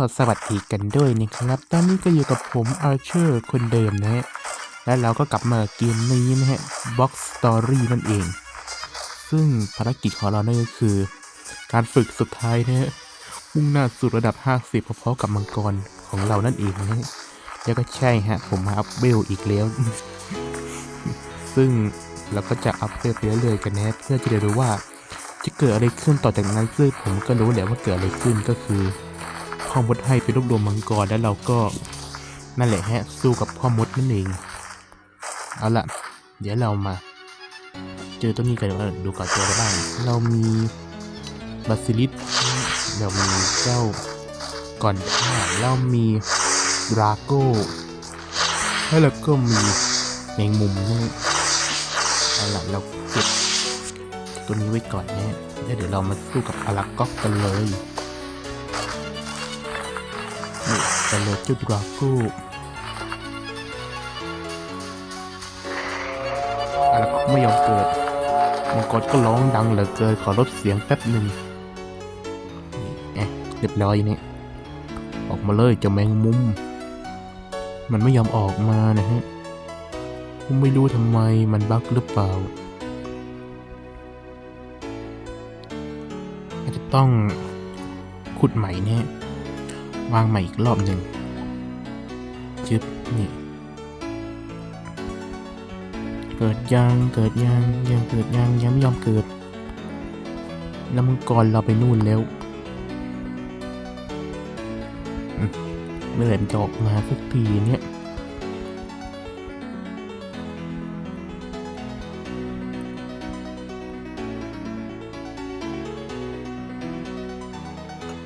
็สวัสดีกันด้วยนะครับ ตอนนี้ก็อยู่กับผมอาร์เชอร์คนเดิมนะฮะ และเราก็กลับมาเกมนี้นะฮะ Box Story นั่นเอง ซึ่งภารกิจของเรานั่นก็คือ การฝึกสุดท้ายนะฮะ มุ่งหน้าสู่ระดับ 50พอๆกับมังกรของเรานั่นเองนะฮะ แล้วก็ใช่ฮะ ผมมาอัพเวลอีกแล้ว ซึ่งเราก็จะอัพเวลไปเรื่อยๆกันนะฮะเพื่อจะได้รู้ว่าจะเกิดอะไรขึ้นต่อจากนั้นซึ่งผมก็รู้แหละว่าเกิดอะไรขึ้นก็คือ พ่อมดให้ไปรวบรวมมังกรแล้วเราก็นั่นแหละฮะสู้กับพ่อมดนั่นเอง เอาละเดี๋ยวเรามา เจอต้นนี้กันดูก่อนเจออะไรบ้าง เรามีบาซิลิสเรามีเจ้าก่อนท่าเรามีดราโก้แล้วเราก็มีแมงมุมด้วยเอาละเราเก็บตัวนี้ไว้ก่อนนะแล้วเดี๋ยวเรามาสู้กับอารักก๊อกกันเลย กันเลยเจ้าดราโก้อะไรก็ไม่ยอมเกิดมังกรก็ร้องดังเหลือเกินขอลดเสียงแป๊บหนึ่งเอ๊ะเรียบร้อยนี่ออกมาเลยเจ้าแมงมุม มันไม่ยอมออกมานะฮะไม่รู้ทำไมมันบั๊กหรือเปล่าอาจจะต้องขุดใหม่เนี่ย วางใหม่อีกรอบหนึ่งยึบนี่ เกิดยังเกิดยังยังเกิดยังยังไม่ยอมเกิด แล้วมังกรเราไปนู่นแล้วอืมเมื่อไหร่จะออกมาสักทีเนี่ย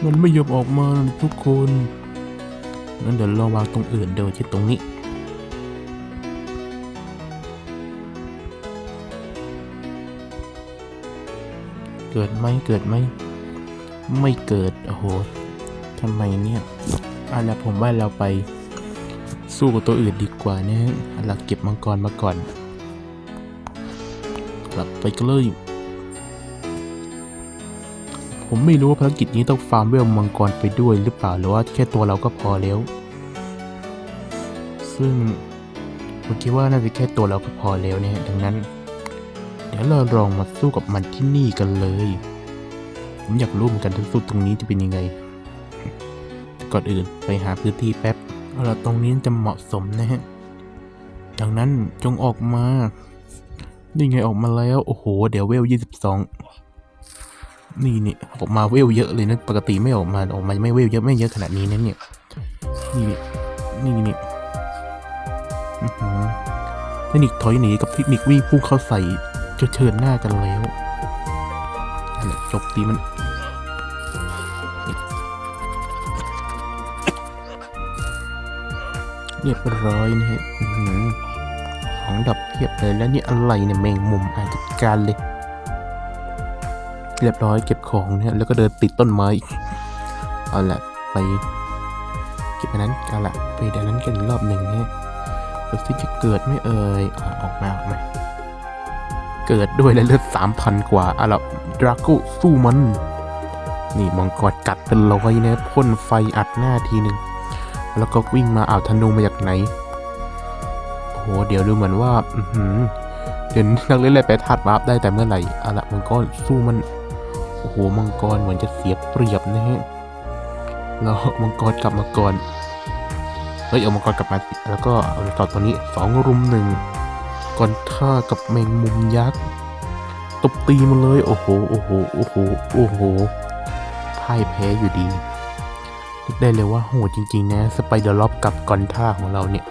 มันไม่ยอมออกมาทุกคนงั้นเดี๋ยวเราวางตรงอื่นเดี๋ยวที่ตรงนี้ เกิดไหมเกิดไหมไม่เกิดโอ้โหทำไมเนี่ยเอาละผมว่าเราไปสู้กับตัวอื่นดีกว่านะเอาละเก็บมังกรมาก่อน กลับไปกันเลย ผมไม่รู้ว่าภารกิจนี้ต้องฟาร์มเวลมังกรไปด้วยหรือเปล่าหรือว่าแค่ตัวเราก็พอแล้ว ซึ่งผมคิดว่าน่าจะแค่ตัวเราก็พอแล้วเนี่ยดังนั้น เดี๋ยวเราลองมาสู้กับมันที่นี่กันเลย ผมอยากรู้เหมือนกันทั้งสุดตรงนี้จะเป็นยังไง ก่อนอื่นไปหาพื้นที่แป๊บเอาละตรงนี้จะเหมาะสมนะฮะ ดังนั้นจงออกมานี่ไงออกมาแล้ว โอ้โห เดี๋ยวเวลอง นี่นี่ออกมาเวลเยอะเลยนะ ปกติไม่ออกมาออกมาไม่เวลเยอะไม่เยอะขนาดนี้นะเนี่ย นี่นี่นี่นี่นิคถอยหนีกับเทคนิควิ่งพุ่งเข้าใส่จะเชิญหน้ากันแล้วนั่นแหละจบตีมันเรียบร้อยนะฮะของดับเทียบเลยแล้วนี่อะไรเนี่ยแมงมุมอาจจัดการเลย เรียบร้อยเก็บของเนี่ยแล้วก็เดินติดต้นไม้เอาละไปเก็บอันนั้นกันละไปเดี๋ยวนั้นกันอีกรอบหนึ่งเนี่ยดูสิจะเกิดไม่เอ่ยอออกมาออกมาเกิดด้วยแล้วเลือดสามพันกว่าอะล้วดราโก้สู้มัน นี่มังกรกัดเป็นร้อยนะพ่นไฟอัดหน้าทีหนึ่งแล้วก็วิ่งมาอ้าวธนูมาจากไหนโอ้โหเดี๋ยวดูเหมือนว่า อืเดี๋ยวนักเล่นอะไรไปทัดวาร์ปได้แต่เมื่อไหร่อาละมังกรสู้มัน โอ้โหมังกรเหมือนจะเสียเปรียบนะฮะเราเอมังกรกลับมาก่อนเฮ้ยเอามังกรกลับมาสิแล้วก็เอาต่อตัวนี้สองรุมหนึ่งก่อนท่ากับแมงมุมยักษ์ตบตีมันเลยโอ้โหโอ้โหโอ้โหโอ้โหพ่ายแพ้อยู่ดีนึกได้เลยว่าโหดจริง ๆ นะสไปเดอร์ล็อบกับกอนท่าของเราเนี่ย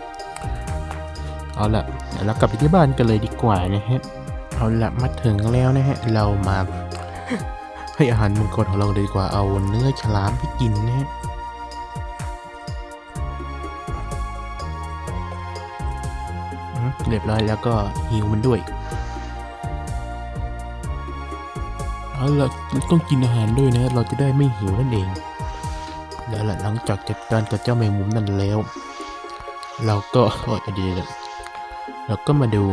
เอาละเดี๋ยวเรากลับไปที่บ้านกันเลยดีกว่านะฮะ เอาละมาถึงแล้วนะฮะ เรามา ให้อาหารมังกรของเราเลยดีกว่าเอาเนื้อฉลามไปกินนะฮะอืมเรียบร้อยแล้วก็หิวมันด้วยเอาละต้องกินอาหารด้วยนะเราจะได้ไม่หิวนั่นเองแล้วล่ะหลังจากจัดการกับเจ้าแมงมุมนั่นแล้ว เราก็โอ้ยเดี๋ยเราก็มาดู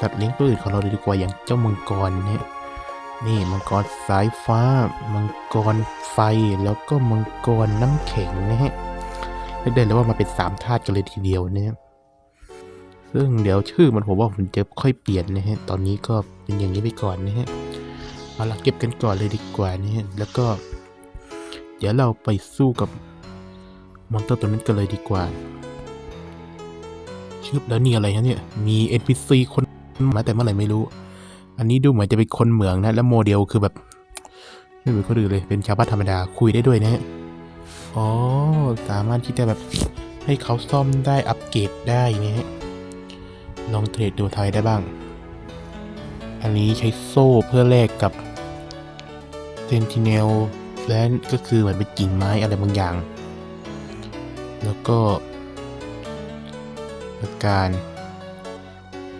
สัตว์เลี้ยงตัวอื่นของเราดีกว่าอย่างเจ้ามังกรเนี่ย นี่มังกรสายฟ้า มังกรไฟแล้วก็มังกรน้ำแข็งนะฮะเรียกได้เลยว่ามาเป็นสามธาตุกันเลยทีเดียวนี่ยซึ่งเดี๋ยวชื่อมันผมว่าผมจะค่อยเปลี่ยนนะฮะตอนนี้ก็เป็นอย่างนี้ไปก่อนนะฮะเอาละเก็บกันก่อนเลยดีกว่านะฮะแล้วก็ เดี๋ยวเราไปสู้กับมอนเตอร์ตัวนั้นกันเลยดีกว่าชื่อแล้วนี่อะไรฮะเนี่ยมี NPC คนมาแต่เมื่อไหร่ไม่รู้ อันนี้ดูเหมือนจะเป็นคนเหมืองนะ แล้วโมเดลคือแบบ ไม่เหมือนคนอื่นเลย เป็นชาวบ้านธรรมดาคุยได้ด้วยนะฮะ อ๋อ สามารถที่จะแบบให้เขาซ่อมได้อัปเกรดได้นะฮะ ลองเทรดดูไทยได้บ้าง อันนี้ใช้โซ่เพื่อแลกกับเซนติเนลและก็คือเหมือนเป็นกิ่งไม้อะไรบางอย่าง แล้วก็การ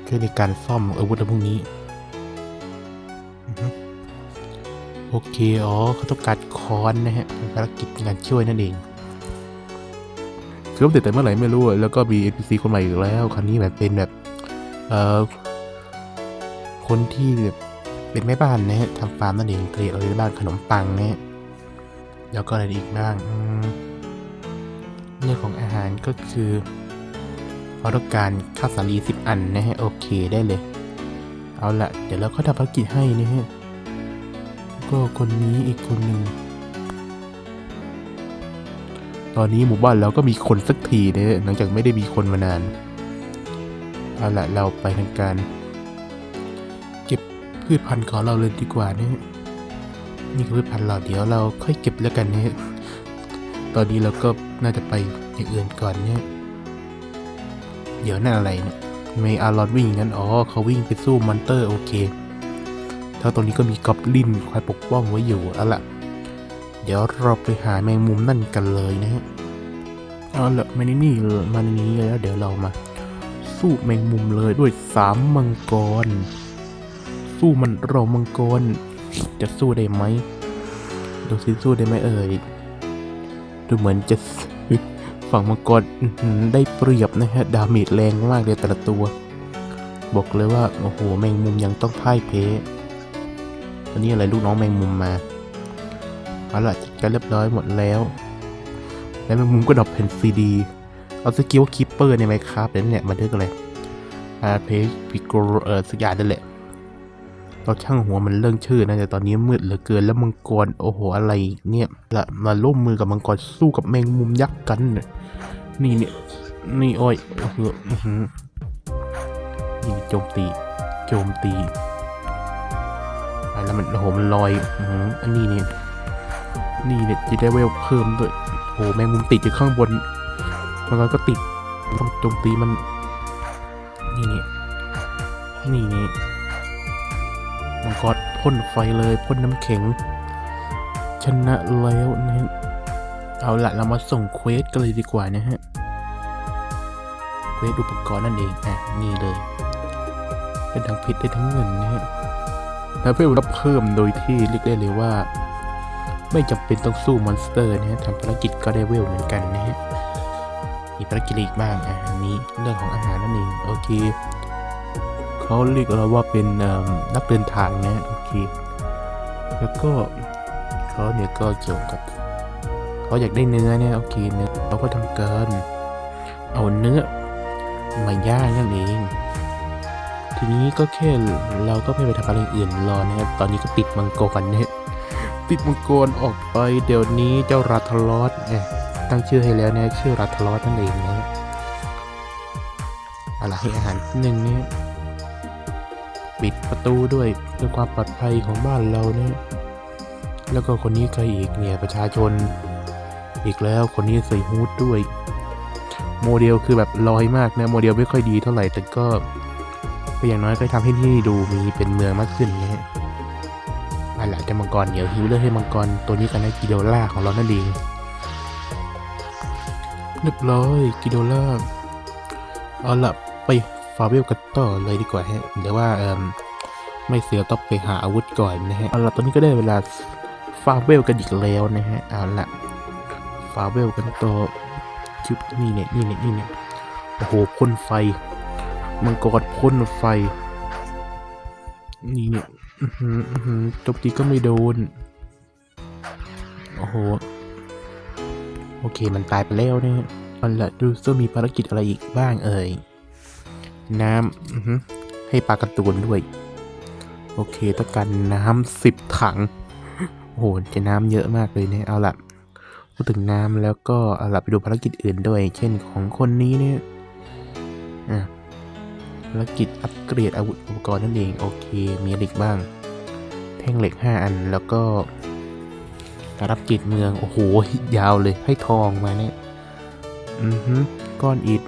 ช่วยในการซ่อมอาวุธอะไรพวกนี้ โอเค อ๋อเขาต้องการค้อนนะฮะเป็นภารกิจในการช่วยนั่นเอง คืออัปเดตแต่เมื่อไหร่ไม่รู้ แล้วก็มี NPC คนใหม่อีกแล้ว ครั้นี้แบบเป็นแบบ เอ่อ คนที่แบบเป็นแม่บ้านนะฮะทำฟาร์มนั่นเองผลิตอะไรบ้างขนมปังนะฮะ แล้วก็อะไรอีกบ้างเรื่องของอาหารก็คือเราต้องการข้าวสาลีสิบอันนะฮะ โอเคได้เลย เอาละเดี๋ยวเราก็ทำภารกิจให้นะฮะ ก็คนนี้อีกคนหนึ่ง ตอนนี้หมู่บ้านเราก็มีคนสักทีนะฮะหลังจากไม่ได้มีคนมานาน เอาละเราไปทางการ เก็บพืชพันธุ์ของเราเลยดีกว่านะฮะนี่คือพืชพันธุ์เราเดี๋ยวเราค่อยเก็บแล้วกันนะฮะตอนนี้เราก็น่าจะไปอย่างอื่นก่อนเนี่ยเดี๋ยวนั่นอะไรเนี่ยไม่อารอนวิ่งงั้น อ๋อ เขาวิ่งไปสู้มอนเตอร์ โอเค ถ้าตรงนี้ก็มีกอบลินคอยปกป้องไว้อยู่เอาละเดี๋ยวเราไปหาแมงมุมนั่นกันเลยนะฮะเอาละมาในนี่เลยมาในนี้แล้วเดี๋ยวเรามา สู้แมงมุมเลยด้วยสามมังกร สู้มันเรามังกร จะสู้ได้ไหมดูสิสู้ได้ไหมเอ่ยดูเหมือนจะฝั่งมังกรได้เปรียบนะฮะ ดาเมจแรงมากเลยแต่ละตัว บอกเลยว่า โอ้โห แมงมุมยังต้องพ่ายเพ ตอนนี้อะไรลูกน้องแมงมุมมาเอาละจัดการเรียบร้อยหมดแล้ว แล้วแมงมุมก็ดรอปแผ่นซีดี เอาสกิลคิปเปอร์ในไมครับเดี๋ยวเนี่ยมาเลือกอะไรอาเพจพิโกเออสักอย่างนั่นแหละเราช่างหัวมันเรื่องชื่อนะแต่ตอนนี้มืดเหลือเกินแล้วมังกรโอ้โหอะไรเนี่ยละมาร่วมมือกับมังกรสู้กับแมงมุมยักษ์กันนี่เนี่ยนี่โอ้ยโอ้โหอื้อหือนี่โจมตี โจมตี แล้วมันโอ้โหมันลอยอันนี้เนี่ยนี่เนี่ยจะได้เวลเพิ่มด้วยโอ้โหแมงมุมติดอยู่ข้างบนมังกรก็ติดต้องโจมตีมัน นี่เนี่ยนี่นี่มังกรพ่นไฟเลยพ่นน้ำแข็ง ชนะแล้วนะฮะเอาละเรามาส่งเควสกันเลยดีกว่านะฮะเควสอุปกรณ์นั่นเองอะนี่เลยเป็นทั้งเพชรได้ทั้งเงินนะฮะ แล้วเพื่อรับเพิ่มโดยที่เรียกได้เลยว่า ไม่จำเป็นต้องสู้มอนสเตอร์นะฮะทำภารกิจก็ได้เวลเหมือนกันนะฮะมีภารกิจอีกบ้างอะอันนี้เรื่องของอาหารนั่นเองโอเคเขาเรียกเราว่าเป็นนักเดินทางนะโอเค แล้วก็เขาเนี่ยก็เกี่ยวกับเขาอยากได้เนื้อเนี่ยโอเคเนื้อเราก็ทำการเอาเนื้อมาย่างนั่นเอง ทีนี้ก็แค่เราก็ไม่ไปทำอะไรอื่นรอนะครับ ตอนนี้ก็ติดมังกรเนี่ยติดมังกรออกไปเดี๋ยวนี้เจ้าราทลอสเนี่ยตั้งชื่อให้แล้วนะชื่อรัทลอสนั่นเองนะอะไรให้อาหารหนึ่งเนี่ยปิดประตูด้วยเพื่อความปลอดภัยของบ้านเราเนี่ยแล้วก็คนนี้ใครอีกเนี่ยประชาชน อีกแล้วคนนี้ใส่ฮูดด้วย โมเดลคือแบบลอยมากนะโมเดลไม่ค่อยดีเท่าไหร่แต่ก็ ก็อย่างน้อยก็ทำให้ที่ดูมีเป็นเมืองมากขึ้นนะฮะเอาล่ะจะมังกรเดี๋ยวฮิวเลือกให้มังกรตัวนี้กันนะกิโดล่าของเรานั่นเองเรียบร้อยกิโดล่าเอาละไปฟาเวลกันต่อเลยดีกว่าฮะเดี๋ยวว่าเอมไม่เสียต้องไปหาอาวุธก่อนนะฮะเอาละตอนนี้ก็ได้เวลาฟาเวลกันอีกแล้วนะฮะเอาละฟาเวลกันต่อชุดนี่เนี่ยนี่เนี่ยนี่เนี่ยโอ้โหพ่นไฟ มังกรพ่นไฟ นี่เนี่ยจมตีก็ไม่โดน โอ้โห โอเคมันตายไปแล้วเนี่ยเอาละดูซิว่มีภารกิจอะไรอีกบ้างเอ่ย น้ำให้ปลากระตูนด้วย โอเคต้องการน้ำสิบถัง โอ้โห จะน้ำเยอะมากเลยเนี่ยเอาละพูดถึงน้ำแล้วก็เอาละไปดูภารกิจอื่นด้วย เช่นของคนนี้เนี่ยอะ ภารกิจอัปเกรดอาวุธอุปกรณ์นั่นเอง โอเค มีอะไรอีกบ้าง แท่งเหล็ก 5 อันแล้วก็การับจิตเมือง โอ้โห ยาวเลยให้ทองมาเนี่ย อือฮึก้อนอิฐ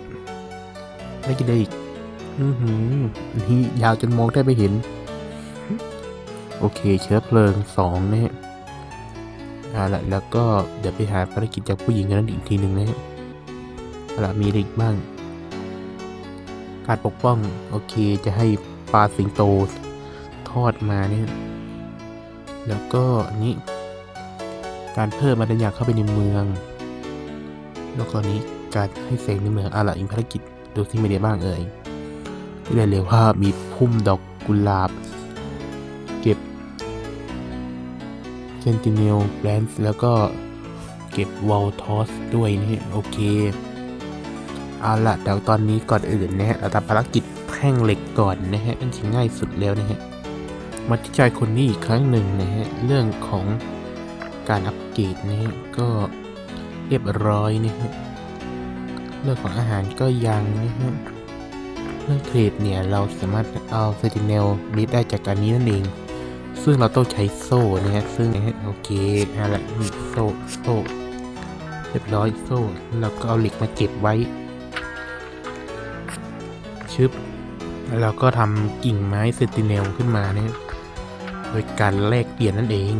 ได้กี่ได้อีก อือหือนี่ยาวจนมองแทบไม่เห็น โอเค เชื้อเพลิงสองนะฮะเอาละแล้วก็เดี๋ยวไปหาภารกิจจากผู้หญิงคนนั้นอีกทีหนึ่งนะฮะเอาละมีอะไรอีกบ้าง การปกป้อง โอเคจะให้ปลาสิงโตทอดมาเนี่ยแล้วก็อันนี้ การเพิ่มบรรยาเข้าไปในเมือง แล้วก็นี้การให้แสงในเมืองอาละอีกภารกิจดูที่ไม่ได้บ้างเอ่ยที่ได้เลยว่ามีพุ่มดอกกุหลาบ เก็บ Sentinel b l a n c e แล้วก็เก็บ w a l t o s ด้วยนี่โอเค เอาละเดี๋ยวตอนนี้ก่อนอื่นนะฮะเราทำภารกิจแท่งเหล็กก่อนนะฮะอันที่ง่ายสุดแล้วนะฮะมาที่ชายคนนี้อีกครั้งหนึ่งนะฮะเรื่องของการอัปเกรดนี่ก็เรียบร้อยนะฮะเรื่องของอาหารก็ยังนะฮะเรื่องเทรดเนี่ยเราสามารถเอาเซติเนลรีดได้จากการนี้นั่นเอง ซึ่งเราต้องใช้โซ่นะฮะซึ่งนะฮะโอเคเอาละมีโซ่โซ่เรียบร้อยโซ่แล้วก็เอาเหล็กมาเก็บไว้ ชึบแล้วเราก็ทำกิ่งไม้เซติเนลขึ้นมาเนี่ยโดยการแลกเปลี่ยนนั่นเอง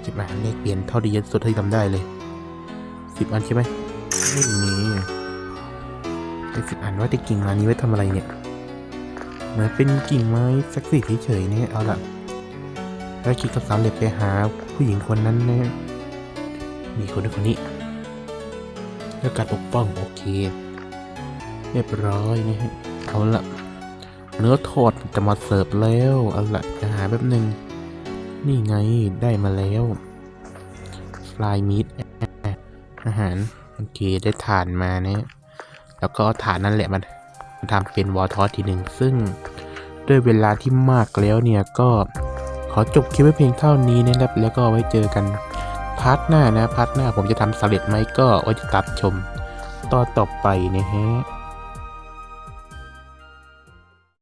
เก็บอาแลกเปลี่ยนเท่าที่ยนสุดที่ทำได้เลยสิบอันใช่ไหมไม่มีไอ้สิบอันว่าแต่กิ่งไม้นี้ไว้ทำอะไรเนี่ยเหมือนเป็นกิ่งไม้สักสิเฉยๆเนี่ยเอาละแล้วคิดกับสามเหล็กไปหาผู้หญิงคนนั้นนะมีคนนี้คนนี้แล้วการปกป้องโอเค เรียบร้อยนะฮะเอาละเนื้อทอดจะมาเสิร์ฟแล้วเอาละจะหาแบบหนึ่งนี่ไงได้มาแล้วฟลายมิตอาหารโอเคได้ถ่านมาเนะแล้วก็เอาถ่านนั่นแหละมันมาทำเป็นวอลทอสทีหนึ่งซึ่งด้วยเวลาที่มากแล้วเนี่ยก็ขอจบคลิปไว้เพียงเท่านี้นะครับแล้วก็ไว้เจอกันพาร์ทหน้านะพาร์ทหน้าผมจะทำสำเร็จไหมก็ไว้ติดตามชมต่อนต่อไปนะฮะ